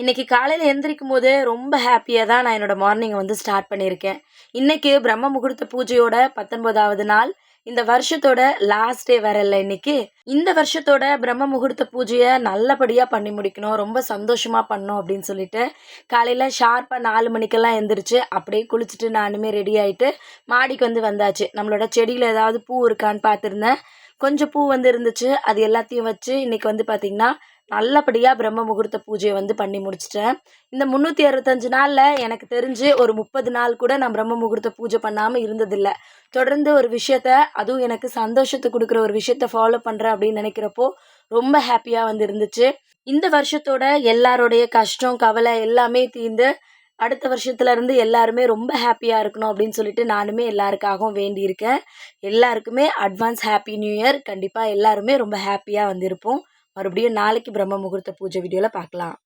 இன்னைக்கு காலையில் எந்திரிக்கும் போது ரொம்ப ஹாப்பியாக தான் நான் என்னோடய மார்னிங்கை வந்து ஸ்டார்ட் பண்ணியிருக்கேன். இன்றைக்கி பிரம்ம முகூர்த்த பூஜையோட பத்தொன்பதாவது நாள். இந்த வருஷத்தோட லாஸ்ட் டே வேற இல்லை இன்னைக்கு. இந்த வருஷத்தோட பிரம்ம முகூர்த்த பூஜையை நல்லபடியாக பண்ணி முடிக்கணும் ரொம்ப சந்தோஷமாக பண்ணோம் அப்படின்னு சொல்லிட்டு காலையில் ஷார்ப்பாக நாலு மணிக்கெல்லாம் எழுந்திரிச்சு அப்படியே குளிச்சுட்டு நானுமே ரெடி ஆகிட்டு மாடிக்கு வந்து வந்தாச்சு. நம்மளோட செடியில் ஏதாவது பூ இருக்கான்னு பார்த்துருந்தேன். கொஞ்சம் பூ வந்து இருந்துச்சு. அது எல்லாத்தையும் வச்சு இன்றைக்கி வந்து பார்த்திங்கன்னா நல்லபடியாக பிரம்ம முகூர்த்த பூஜையை வந்து பண்ணி முடிச்சிட்டேன். இந்த முந்நூற்றி அறுபத்தஞ்சு நாளில் எனக்கு தெரிஞ்சு ஒரு முப்பது நாள் கூட நான் பிரம்ம முகூர்த்த பூஜை பண்ணாமல் இருந்ததில்லை. தொடர்ந்து ஒரு விஷயத்த அதுவும் எனக்கு சந்தோஷத்தை கொடுக்குற ஒரு விஷயத்த ஃபாலோ பண்ணுறேன் அப்படின்னு நினைக்கிறப்போ ரொம்ப ஹாப்பியாக வந்து இருந்துச்சு. இந்த வருஷத்தோட எல்லாரோடைய கஷ்டம் கவலை எல்லாமே தீர்ந்து அடுத்த வருஷத்துல இருந்து எல்லாருமே ரொம்ப ஹாப்பியாக இருக்கணும் அப்படின்னு சொல்லிட்டு நானுமே எல்லாருக்காகவும் வேண்டியிருக்கேன். எல்லாருக்குமே அட்வான்ஸ் ஹாப்பி நியூ இயர் கண்டிப்பாக எல்லாருமே ரொம்ப ஹாப்பியாக வந்திருப்போம். மறுபடியும் நாளைக்கு பிரம்ம முகூர்த்த பூஜை வீடியோவில் பார்க்கலாம்.